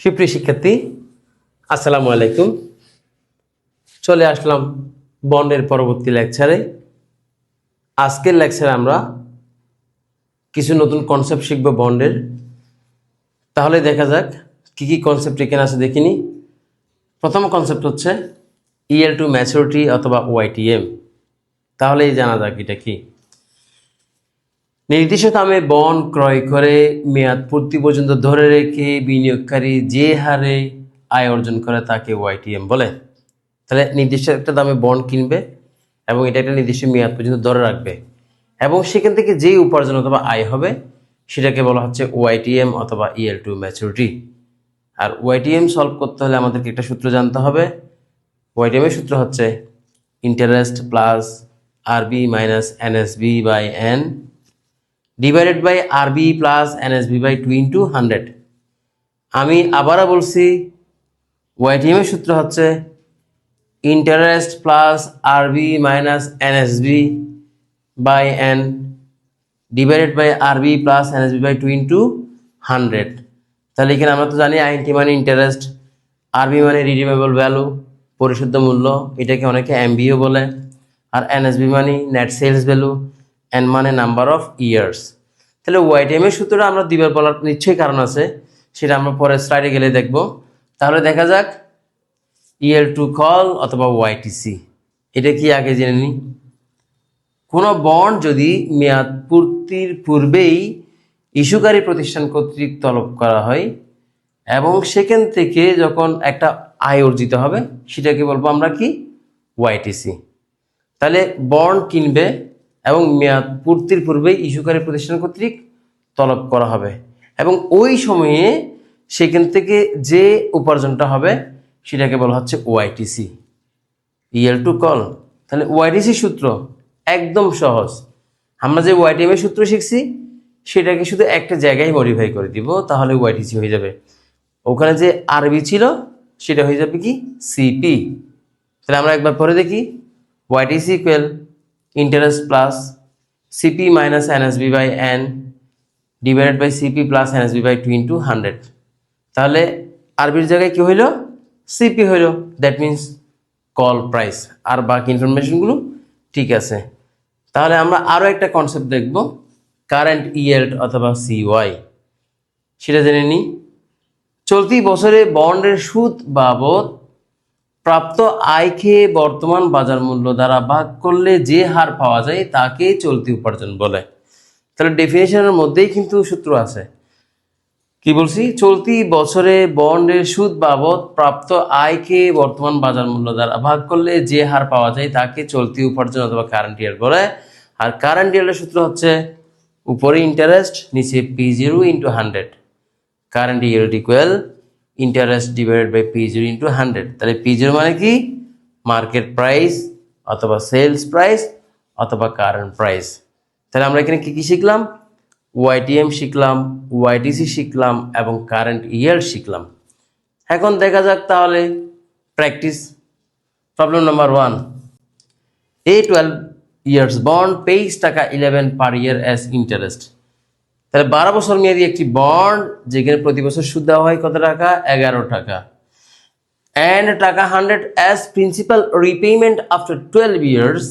সুপ্রিয় শিক্ষার্থী, আসসালামু আলাইকুম। চলে আসলাম বন্ডের পরবর্তী লেকচারে। আজকের লেকচারে আমরা কিছু নতুন কনসেপ্ট শিখব বন্ডের তাহলে দেখা যাক কি কি কনসেপ্ট এখানে আছে দেখিনি প্রথম কনসেপ্ট হচ্ছে ইএল টু ম্যাচুরিটি অথবা ওয়াইটিএম তাহলেই জানা যাক এটা কি। নির্দিষ্ট দামে বন ক্রয় করে মেয়াদ পূর্তি পর্যন্ত ধরে রেখে বিনিয়োগকারী যে হারে আয় অর্জন করে তাকে ওয়াইটিএম বলে। তাহলে নির্দিষ্ট একটা দামে বন্ড কিনবে এবং এটা একটা নির্দিষ্ট মেয়াদ পর্যন্ত ধরে রাখবে। এবং সেখান থেকে যেই উপার্জন অথবা আয় হবে, সেটাকে বলা হচ্ছে ওয়াইটিএম অথবা ইএল টু ম্যাচুরিটি। আর ওয়াইটিএম সলভ করতে হলে আমাদেরকে একটা সূত্র জানতে হবে। ওয়াইটিএম এর সূত্র হচ্ছে interest plus RB minus NSB by N divided by RB plus NSB by two into hundred আমি আবারও বলছি ওয়াইটিএম এর সূত্র হচ্ছে interest plus RB minus NSB by N divided by RB plus NSB by two into hundred তাহলে এখানে আমরা তো জানি আইনটি মানে ইন্টারেস্ট আরবি মানে রিডিমেবল ভ্যালু পরিশুদ্ধ মূল্য, এটাকে অনেকে এমবিও বলে। আর এনএসবি মানে নেট সেলস ভ্যালু এন মানে নাম্বার অফ ইয়ার্স তাহলে ওয়াইটিএম এর সূত্রটা আমরা দিবার বলার নিশ্চয়ই কারণ আছে, সেটা আমরা পরে স্লাইডে গেলে দেখব। তাহলে দেখা যাক ইএল টু কল অথবা ওয়াইটিসি এটা কি আগে জেনে নিই? কোনো বন্ড যদি মেয়াদ পূর্তির পূর্বেই ইস্যুকারী প্রতিষ্ঠান কর্তৃক তলব করা হয়, এবং সেখান থেকে যখন একটা আয় অর্জিত হবে, সেটাকে বলব আমরা কি? ওয়াইটিসি তাহলে বন্ড কিনবে এবং মেয়াদ পূর্তির পূর্বেই ইস্যুকারী প্রতিষ্ঠান কর্তৃক তলব করা হবে। এবং ওই সময়ে সেখান থেকে যে উপার্জনটা হবে, সেটাকে বলা হচ্ছে ওআইটিসি। El to call. তাহলে ওআইটিসি সূত্র একদম সহজ। আমরা যে ওয়াইটিএম এর সূত্র শিখছি, সেটাকে শুধু একটা জায়গায় মডিফাই করে দিব, তাহলে ওয়াইটিসি হয়ে যাবে। ওখানে যে আরবি ছিল, সেটা হয়ে যাবে কি? সিপি তাহলে আমরা একবার পরে দেখি। YTC equal interest plus CP minus NSB by N divided by CP plus NSB by two into hundred তাহলে আরবির জায়গায় কি হইল? সিপি হইল। দ্যাট মিন্স কল প্রাইস আর বাকি ইনফরমেশনগুলো ঠিক আছে। তাহলে আমরা আরও একটা কনসেপ্ট দেখব। কারেন্ট ইয়েল্ড অথবা সিওয়াই সেটা জেনে নিই। চলতি বছরে বন্ডের সুদ বাবদ প্রাপ্ত আয় খেয়ে বর্তমান বাজার মূল্য দ্বারা ভাগ করলে যে হার পাওয়া যায় তাকে চলতি উপার্জন বলে। তাহলে ডেফিনেশনের মধ্যেই কিন্তু সূত্র আছে। কি বলছি? চলতি বছরে বন্ডের সুদ বাবদ প্রাপ্ত আয়কে বর্তমান বাজার মূল্য দ্বারা ভাগ করলে যে হার পাওয়া যায় তাকে চলতি উপার্জন অথবা কারেন্ট ইয়ার বলে। আর কারেন্ট ইয়ারের সূত্র হচ্ছে উপরে ইন্টারেস্ট নিচে P zero into hundred current year equal interest divided by P zero into hundred তাহলে পি জিরো মানে কি? মার্কেট প্রাইস অথবা সেলস প্রাইস অথবা কারেন্ট প্রাইস তাহলে আমরা এখানে কী কী শিখলাম? ওয়াইটিএম শিখলাম ওয়াইটিসি শিখলাম এবং কারেন্ট ইয়ার শিখলাম। এখন দেখা যাক তাহলে practice problem number one a twelve years bond pays টাকা eleven per year as interest তাহলে বারো বছর মেয়াদি একটি বন্ড, যেখানে প্রতি বছর সুদ দেওয়া হয় কত টাকা? এগারো টাকা। অ্যান্ড টাকা hundred as principal repayment after twelve years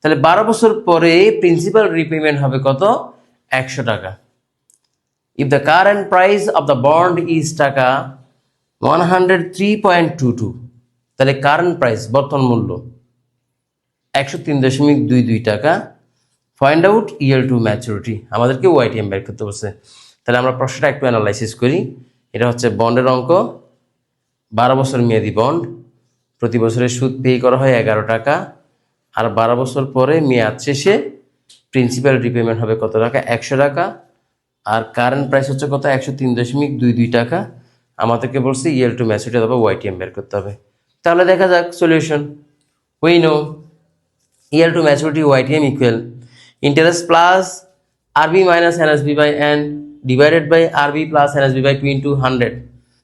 তাহলে বারো বছর পরে প্রিন্সিপাল রিপেমেন্ট হবে কত? একশো টাকা। If the current price of the bond is টাকা one hundred three point two two তাহলে কারেন্ট প্রাইস বর্তমান মূল্য, একশো তিন দশমিক দুই দুই টাকা। Find out year to maturity আমাদেরকে ওয়াইটিএম বের করতে বলছে। তাহলে আমরা প্রশ্নটা একটু অ্যানালাইসিস করি। এটা হচ্ছে বন্ডের অঙ্ক। বারো বছর মেয়াদি বন্ড প্রতি বছরে সুদ পে করা হয় এগারো টাকা। আর বারো বছর পরে মেয়াদ শেষে প্রিন্সিপাল রিপেমেন্ট হবে কত টাকা? একশো টাকা। আর কারেন্ট প্রাইস হচ্ছে কত? একশো তিন দশমিক দুই দুই টাকা। আমাদেরকে বলছে ইয়েল টু ম্যাচুরিটি অথবা ওয়াইটিএম বের করতে হবে। তাহলে দেখা যাক solution we know yield to maturity YTM equal interest plus RB minus NSB by N divided by RB plus NSB by two into hundred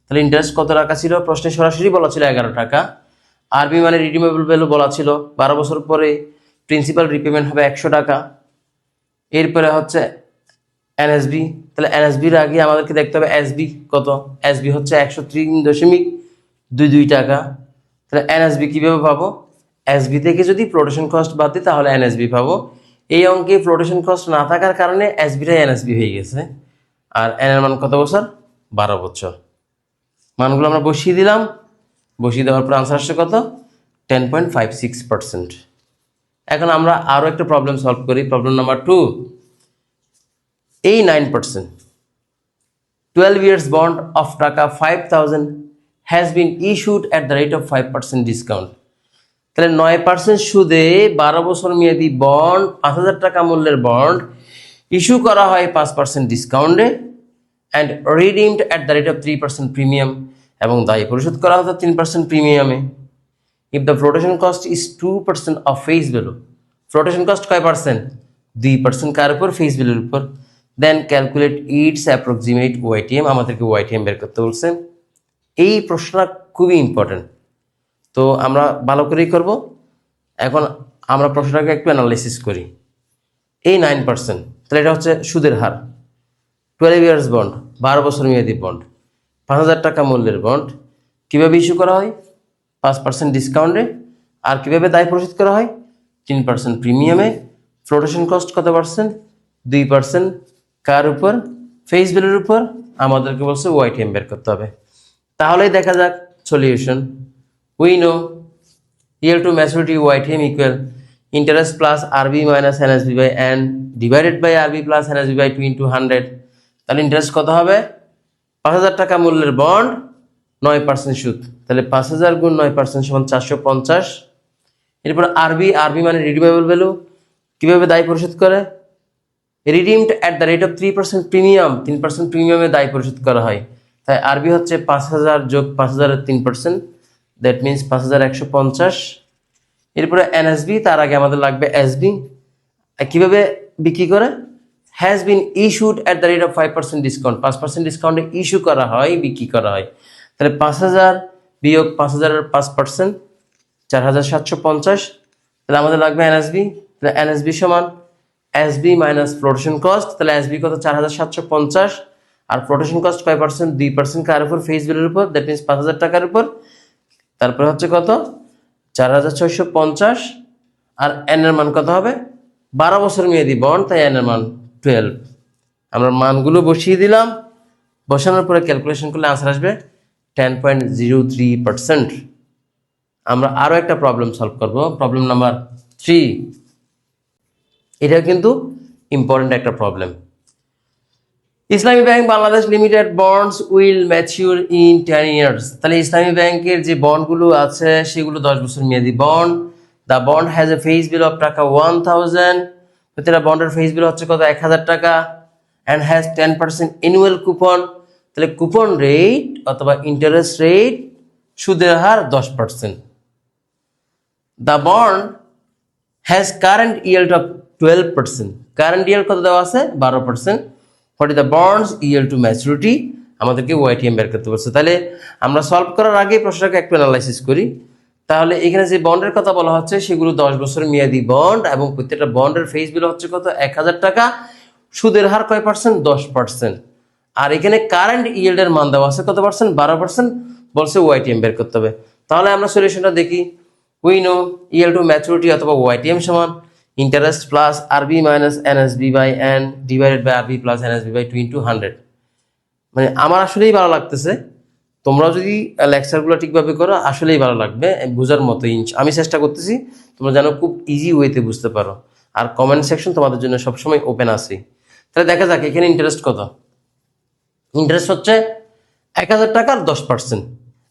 তাহলে ইন্টারেস্ট কত টাকা ছিল? প্রশ্নে সরাসরি বলা ছিল এগারো টাকা। আরবি মানে রিডিমেবল ভ্যালু বলা ছিল। বারো বছর পরে প্রিন্সিপাল রিপেমেন্ট হবে একশো টাকা। এরপরে হচ্ছে এনএসবি তাহলে এনএসবির আগে আমাদেরকে দেখতে হবে এসবি কত? এসবি হচ্ছে একশো তিন দশমিক দুই দুই টাকা। তাহলে এনএসবি কীভাবে পাবো? এসবি থেকে যদি প্রোডাকশন কস্ট বাদ দিই তাহলে এনএসবি পাবো। এই অঙ্কে প্রোডাকশন কস্ট না থাকার কারণে এসবিটাই এনএসবি হয়ে গেছে। আর এন এর মান কত বছর? বারো বছর। মানগুলো আমরা বসিয়ে দিলাম। বসিয়ে দেওয়ার পর আনসার আসছে কত? Ten point five six percent এখন আমরা আরও একটা প্রবলেম সলভ করি। প্রবলেম নাম্বার টু এই nine percent twelve years bond of টাকা five thousand has been issued at the rate of five percent discount তাহলে নয় পার্সেন্ট সুদে বারো বছর মেয়াদি বন্ড পাঁচ হাজার টাকা মূল্যের বন্ড ইস্যু করা হয় পাঁচ পার্সেন্ট ডিসকাউন্টে and redeemed at the rate of three percent premium এবং দায়ী পরিশোধ করা হতো তিন percent প্রিমিয়ামে if the flotation cost is two percent of face value flotation cost কয় পার্সেন্ট দুই পার্সেন্ট কার উপর? ফেস ভ্যালুর উপর। Then calculate its approximate YTM আমাদেরকে ওয়াইটিএম বের করতে বলছে। এই প্রশ্নটা খুবই ইম্পর্টেন্ট তো আমরা ভালো করেই করব। এখন আমরা প্রশ্নটাকে একটু অ্যানালাইসিস করি। এই নাইন পার্সেন্ট তাহলে এটা হচ্ছে সুদের হার। টুয়েলভ ইয়ার্স বন্ড বারো বছর মেয়াদি বন্ড পাঁচ হাজার টাকা মূল্যের বন্ড কীভাবে ইস্যু করা হয়? পাঁচ পার্সেন্ট ডিসকাউন্টে আর কীভাবে দায় পরিশোধ করা হয়? তিন পার্সেন্ট প্রিমিয়ামে ফ্লোটেশন কস্ট কত পার্সেন্ট দুই পার্সেন্ট কার উপর? ফেস বিলের উপর। আমাদেরকে বলছে ওয়াইটিএম বের করতে হবে। তাহলেই দেখা যাক solution we know yield to maturity YTM equal interest plus RB minus NSB by N divided by RB plus NSB by 2 into 100 তাহলে ইন্টারেস্ট কত হবে? পাঁচ হাজার টাকা মূল্যের বন্ড নয় পার্সেন্ট সুদ। তাহলে পাঁচ হাজার গুণ নয় পার্সেন্ট সমান চারশো পঞ্চাশ। এরপর আরবি আরবি মানে রিডিমেবল ভ্যালু কীভাবে দায় পরিশোধ করে? Redeemed at the rate of three percent premium তিন পার্সেন্ট প্রিমিয়ামে দায় পরিশোধ করা হয়। তাই আরবি হচ্ছে পাঁচ হাজার যোগ পাঁচ হাজারের তিন পার্সেন্ট দ্যাট মিনস পাঁচ হাজার একশো পঞ্চাশ। এরপরে এনএসবি, তার আগে আমাদের লাগবে এসবি। কীভাবে বিক্রি করে? Has been issued at the rate of five percent discount পাঁচ পার্সেন্ট ডিসকাউন্টে ইস্যু করা হয়, বিক্রি করা হয়। তাহলে পাঁচ হাজার বিয়োগ পাঁচ হাজারের পাঁচ পার্সেন্ট চার হাজার সাতশো পঞ্চাশ। তাহলে আমাদের লাগবে এনএসবি। তাহলে এনএসবি সমান এসবি মাইনাস প্রোটেশন কস্ট তাহলে এসবি কত? চার হাজার সাতশো পঞ্চাশ। আর প্রোটেশন কস্ট কয় পার্সেন্ট দুই পার্সেন্ট কার উপর? ফেস বিলের উপর। দ্যাট মিনস পাঁচ হাজার টাকার উপর। তারপরে হচ্ছে কত? চার হাজার ছয়শো পঞ্চাশ। আর এন এর মান কত হবে? বারো বছর মেয়াদি বন্ড তাই এন এর মান টুয়েলভ আমরা মানগুলো বসিয়ে দিলাম। বসানোর পরে ক্যালকুলেশন করলে আনসার আসবে ten point zero three percent আমরা আরও একটা প্রবলেম সলভ করব। প্রবলেম নাম্বার থ্রি এটা কিন্তু ইম্পর্ট্যান্ট একটা problem Islami Bank Bangladesh Limited bonds will mature in ten years. তাহলে ইসলামী ব্যাংকের যে বন্ডগুলো আছে, সেগুলো দশ বছর মেয়াদি bond. The bond has a face value of taka one thousand. প্রতিটা বন্ডের ফেস বিল হচ্ছে কত? এক হাজার টাকা। And has ten percent annual coupon তাহলে কুপন রেট অথবা ইন্টারেস্ট রেট সুদের হার দশ percent the bond has current yield of twelve percent current yield কত দেওয়া আছে? বারো percent what is the bonds yield to maturity আমাদেরকে ওয়াইটিএম বের করতে পারছে তাহলে আমরা সলভ করার আগে প্রশ্নটাকে একটু অ্যানালাইসিস করি। তাহলে এখানে যে বন্ডের কথা বলা হচ্ছে, সেগুলো দশ বছর মেয়াদি বন্ড এবং প্রত্যেকটা বন্ডের ফেস বিল হচ্ছে কত? এক হাজার টাকা। সুদের হার কয় পার্সেন্ট দশ পার্সেন্ট আর এখানে কারেন্ট ইয়েল্ডের মান দেওয়া আছে কত পার্সেন্ট বারো পার্সেন্ট বলছে ওয়াইটিএম বের করতে হবে। তাহলে আমরা সলিউশনটা দেখি। We know yield to maturity অথবা ওয়াইটিএম সমান। Interest plus RB minus NSB by N divided by RB plus NSB by two into hundred মানে আমার আসলেই ভালো লাগতেছে। তোমরা যদি লেকচারগুলো ঠিকভাবে করো, আসলেই ভালো লাগবে। বোঝার মতো ইঞ্চ আমি চেষ্টা করতেছি, তোমরা যেন খুব ইজি ওয়েতে বুঝতে পারো। আর কমেন্ট সেকশন তোমাদের জন্য সবসময় ওপেন আছে। তাহলে দেখা যাক, এখানে ইন্টারেস্ট কত? ইন্টারেস্ট হচ্ছে এক হাজার টাকার দশ পার্সেন্ট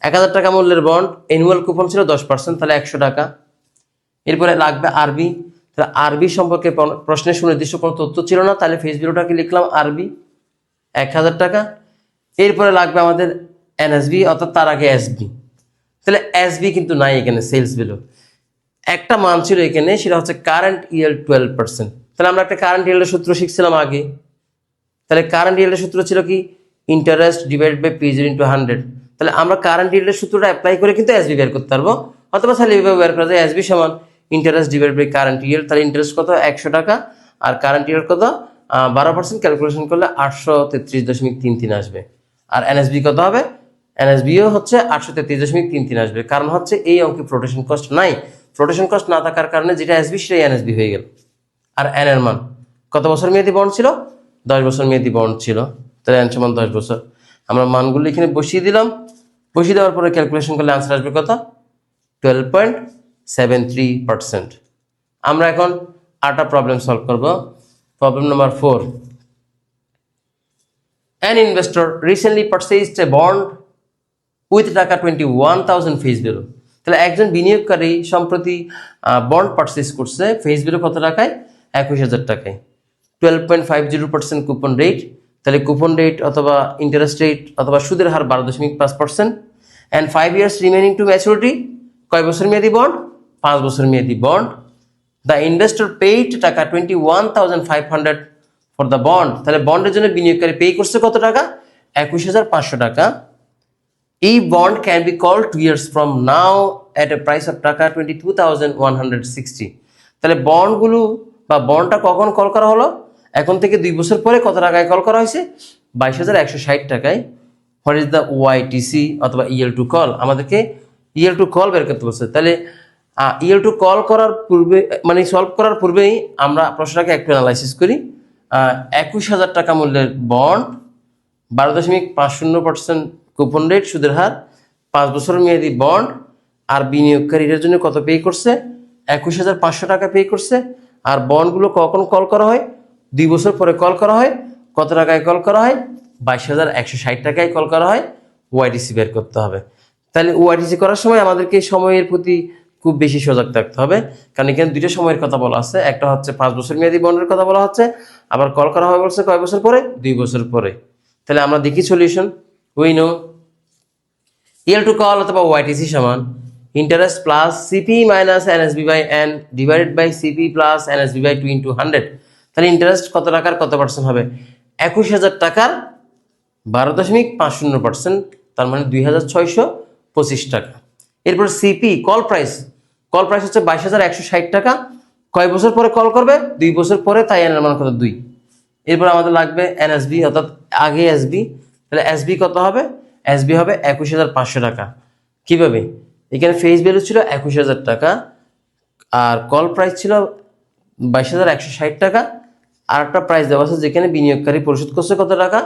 এক হাজার টাকা মূল্যের বন্ড অ্যানুয়াল কুপন ছিল দশ পার্সেন্ট তাহলে একশো টাকা। এরপরে লাগবে আরবি তাহলে আরবি সম্পর্কে প্রশ্নের সুনির্দিষ্ট কোনো তথ্য ছিল না, তাহলে ফেস বিলোটাকে লিখলাম আরবি, এক হাজার টাকা। এরপরে লাগবে আমাদের এনএসবি অর্থাৎ তার আগে এসবি তাহলে এসবি কিন্তু নাই এখানে সেলস বিলো একটা মান ছিল এখানে, সেটা হচ্ছে কারেন্ট ইয়ার টুয়েলভ পার্সেন্ট তাহলে আমরা একটা কারেন্ট ইয়ারের সূত্র শিখছিলাম আগে। তাহলে কারেন্ট ইয়েল্ডের সূত্র ছিল কি? ইন্টারেস্ট ডিভাইড বাই পিজ ইন্টু হান্ড্রেড তাহলে আমরা কারেন্ট ইয়েল্ডের সূত্রটা অ্যাপ্লাই করে কিন্তু এসবি বের করতে পারব। অথবা তাহলে এইভাবে বের করা যায় এসবি সমান। Interest divide by current year তাহলে ইন্টারেস্ট কত? একশো টাকা। আর কারেন্ট ইয়ার কত? বারো পার্সেন্ট ক্যালকুলেশন করলে আটশো তেত্রিশ দশমিক তিন তিন আসবে। আর এনএসবি কত হবে? এনএসবিও হচ্ছে আটশো তেত্রিশ দশমিক তিন তিন আসবে। কারণ হচ্ছে এই অঙ্কে প্রোটেশন কস্ট নাই। প্রোটেশন কস্ট না থাকার কারণে যেটা এসবি সেটাই এনএসবি হয়ে গেল। আর এন এর মান। কত বছর মেয়াদি বন্ড ছিল? দশ বছর মেয়াদি বন্ড ছিল। তাহলে এন সমান দশ বছর। আমরা মানগুলো এখানে বসিয়ে দিলাম। বসিয়ে দেওয়ার পরে ক্যালকুলেশন করলে আনসার আসবে কত? Twelve point seven three percent আমরা এখন আটটা প্রবলেম সলভ করব। Problem number four An investor recently purchased a bond with taka twenty one thousand face value তাহলে একজন বিনিয়োগকারী সম্প্রতি বন্ড পারচেস করছে ফেস ভ্যালু কত টাকায়? একুশ হাজার টাকায়। Twelve point five zero percent coupon rate তাহলে কুপন রেট অথবা ইন্টারেস্ট রেট অথবা সুদের হার বারো দশমিক পাঁচ percent and five years remaining to maturity কয় বছর মেয়াদি বন্ড পাঁচ বছর মেয়াদি bond the investor paid taka twenty one thousand five hundred for the bond তাহলে বন্ডের জন্য বিনিয়োগকারী পে করছে কত টাকা? একুশ হাজার পাঁচশো টাকা। এই bond can be call two years from now at a price of taka twenty two thousand one hundred sixty তাহলে বন্ডগুলো বা বন্ডটা কখন কল করা হলো? এখন থেকে দুই বছর পরে কত টাকায় কল করা হয়েছে? বাইশ হাজার একশো ষাট টাকায়। হোয়াট ইজ দ্য ওয়াইটিসি অথবা ইএল টু কল আমাদেরকে ইএল টু কল বের করতে বলছে। তাহলে ইএল টু কল করার পূর্বে মানে সলভ করার পূর্বেই আমরা প্রশ্নটাকে একটু অ্যানালাইসিস করি। একুশ হাজার টাকা মূল্যের বন্ড বারো দশমিক পাঁচ শূন্য পার্সেন্ট কুপন রেট সুদের হার, পাঁচ বছর মেয়াদি বন্ড আর বিনিয়োগকারীদের জন্য কত পে করছে? একুশ হাজার পাঁচশো টাকা পে করছে। আর বন্ডগুলো কখন কল করা হয়? দুই বছর পরে কল করা হয়। কত টাকায় কল করা হয়? বাইশ হাজার একশো ষাট টাকায় কল করা হয়। ওয়াইডিসি বের করতে হবে। তাহলে ওয়াইডিসি করার সময় আমাদেরকে সময়ের প্রতি খুব বেশি সজাগ থাকতে হবে। কারণ এখানে দুটো সময়ের কথা বলা আছে। একটা হচ্ছে পাঁচ বছর মেয়াদি বন্ডের কথা বলা হচ্ছে। আবার কল করা হয় বলছে কয় বছর পরে? দুই বছর পরে। তাহলে আমরা দেখি solution we know yield to call অথবা ওয়াইটিসি সমান। Interest plus CP minus NSB by N divided by CP plus NSB by two into hundred তাহলে ইন্টারেস্ট কত টাকার? কত পার্সেন্ট হবে? একুশ হাজার টাকার বারো দশমিক পাঁচ শূন্য পার্সেন্ট তার মানে দুই হাজার ছয়শো পঁচিশ টাকা। এরপর CP call price call price হচ্ছে বাইশ হাজার একশো ষাট টাকা। কয় বছর পরে কল করবে? দুই বছর পরে তাই এনের মান কত? দুই। এরপর আমাদের লাগবে এনএসবি অর্থাৎ আগে এসবি তাহলে এসবি কত হবে? এসবি হবে একুশ হাজার পাঁচশো টাকা। কীভাবে? এখানে ফেস ভ্যালু ছিল একুশ হাজার টাকা। আর কল প্রাইস ছিল বাইশ হাজার একশো ষাট টাকা। আর একটা প্রাইস দেওয়া আছে যেখানে বিনিয়োগকারী পরিশোধ করছে কত টাকা?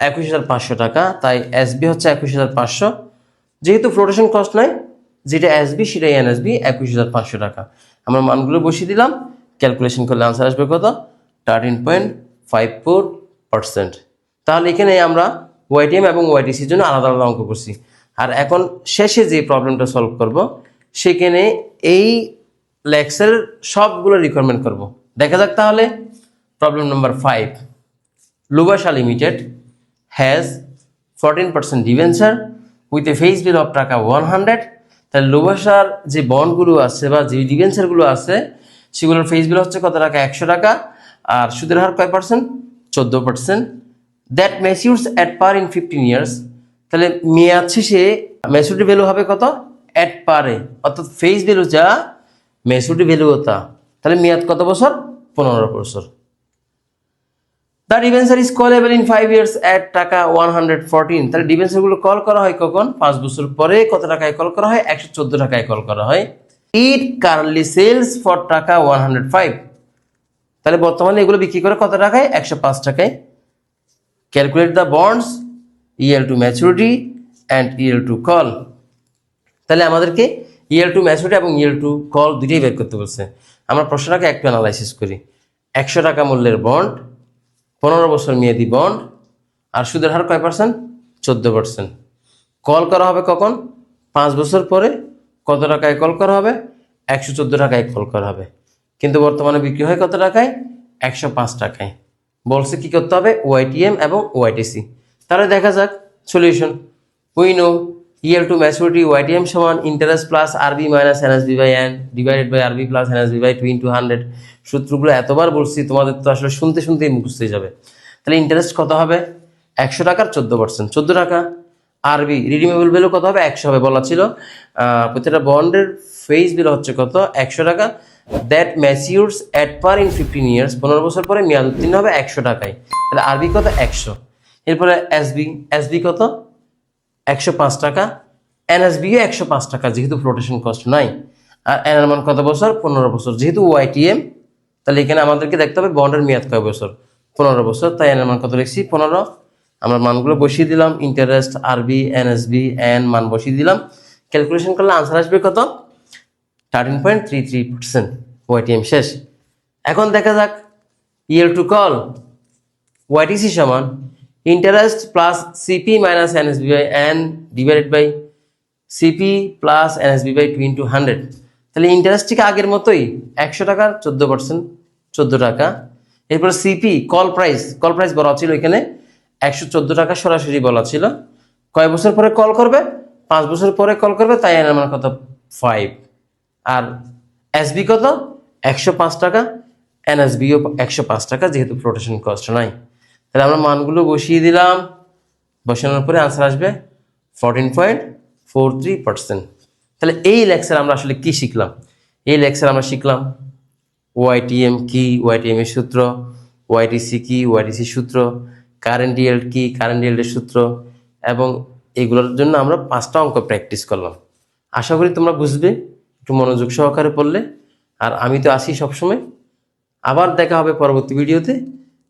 একুশ হাজার পাঁচশো টাকা। তাই এসবি হচ্ছে একুশ হাজার পাঁচশো। যেহেতু ফ্লোটেশন কস্ট নাই যেটা এসবি সেটাই এনএসবি একুশ হাজার পাঁচশো টাকা। আমরা মানগুলো বসিয়ে দিলাম। ক্যালকুলেশন করলে আনসার আসবে কত? Thirteen point five four percent তাহলে এখানে আমরা ওয়াইটিএম এবং ওয়াইটিসির জন্য আলাদা আলাদা অঙ্ক করছি। আর এখন শেষে যে প্রবলেমটা সলভ করব, সেখানে এই লেক্সের সবগুলো রিকোয়ারমেন্ট করব। দেখা যাক তাহলে। Problem number five Lubasa limited has fourteen percent debenture with a face value of taka one hundred তাহলে লুবাসার যে বন্ডগুলো আছে বা যে ডিভেঞ্চারগুলো আছে, সেগুলোর ফেস বিল হচ্ছে কত টাকা? একশো টাকা। আর সুদের হার কয় পার্সেন্ট চোদ্দ percent that matures at par in fifteen years তাহলে মেয়াদ শেষে ম্যাচুরিটি ভ্যালু হবে কত? অ্যাট পারে অর্থাৎ ফেস ভ্যালু যা ম্যাচুরিটি ভ্যালু তা। তাহলে মেয়াদ কত বছর? পনেরো বছর। The debenture is callable in five years at taka one hundred fourteen তাহলে ডিভেন্সারগুলো কল করা হয় কখন? পাঁচ বছর পরে কত টাকায় কল করা হয়? একশো চোদ্দ টাকায় কল করা হয়। It currently sells for taka one hundred five তাহলে বর্তমানে এগুলো বিক্রি করে কত টাকায়? একশো পাঁচ টাকায়। Calculate the bonds yield to maturity and yield to call তাহলে আমাদেরকে ইএল টু ম্যাচুরিটি এবং ইএল টু কল দুটোই বের করতে বলছে। আমরা প্রশ্নটাকে একটু অ্যানালাইসিস করি। একশো টাকা মূল্যের বন্ড পনেরো বছর মেয়াদি বন্ড আর সুদের হার কয় পার্সেন্ট? চোদ্দ পার্সেন্ট। কল করা হবে কখন? পাঁচ বছর পরে কত টাকায় কল করা হবে? একশো চোদ্দ টাকায় কল করা হবে। কিন্তু বর্তমানে বিক্রি হয় কত টাকায়? একশো পাঁচ টাকায়। বলছে কি করতে হবে? ওয়াইটিএম এবং ওয়াইটিসি তাহলে দেখা যাক, solution. We know yield to maturity YTM সমান interest plus RB minus NSB by N divided by RB plus NSB by two into hundred সূত্রগুলো এতবার বলছি, তোমাদের তো আসলে শুনতে শুনতেই হয়ে যাবে। তাহলে ইন্টারেস্ট কত হবে? একশো টাকার চোদ্দ পার্সেন্ট চোদ্দ টাকা। আরবি রিডিমেবল ভ্যালু কত হবে? একশো হবে বলা ছিল। প্রতিটা বন্ডের ফেস বিল হচ্ছে কত? একশো টাকা। That matures at par in fifteen years পনেরো বছর পরে মেয়াদ উত্তীর্ণ হবে একশো টাকায়। তাহলে আরবি কত? একশো। এরপরে এসবি এসবি কত? একশো পাঁচ টাকা, এনএসবিও একশো পাঁচ টাকা, যেহেতু ফ্লোটেশন কস্ট নাই। আর এনার মান কত বছর? পনেরো বছর। যেহেতু ওয়াইটিএম তাহলে এখানে আমাদেরকে দেখতে হবে বন্ডের মেয়াদ কয় বছর? পনেরো বছর। তাই এনার মান কত লিখছি? পনেরো। আমরা মানগুলো বসিয়ে দিলাম ইন্টারেস্ট আরবি এনএসবি এন মান বসিয়ে দিলাম। ক্যালকুলেশন করলে আনসার আসবে কত? Thirteen point three three percent YTM শেষ। এখন দেখা যাক ইয়ের টু কল ওয়াইটিসি সমান interest plus CP minus NSB by N divided by CP plus NSB by two into hundred তাহলে ইন্টারেস্ট ঠিক আগের মতোই একশো টাকার চোদ্দ পার্সেন্ট চোদ্দ টাকা। এরপর CP call price call price বলা ছিল এখানে। একশো চোদ্দ টাকা সরাসরি বলা ছিল। কয় বছর পরে কল করবে? পাঁচ বছর পরে কল করবে, তাই এর আমার কত? ফাইভ আর এসবি কত? একশো পাঁচ টাকা এনএসবিও একশো পাঁচ টাকা, যেহেতু ফ্লোটেশন কস্ট নাই। তাহলে আমরা মানগুলো বসিয়ে দিলাম। বসানোর পরে আনসার আসবে fourteen point four three percent তাহলে এই লেকচার আমরা আসলে কি শিখলাম? এই লেকচার আমরা শিখলাম ওয়াইটিএম কি ওয়াইটিএম এর সূত্র ওয়াইটিসি কি ওয়াইটিসি সূত্র কারেন্ট ইয়েল্ড কি কারেন্ট ইয়েল্ডের সূত্র, এবং এগুলোর জন্য আমরা পাঁচটা অঙ্ক প্র্যাকটিস করলাম। আশা করি তোমরা বুঝবে, একটু মনোযোগ সহকারে পড়লে। আর আমি তো আসি সবসময়। আবার দেখা হবে পরবর্তী ভিডিওতে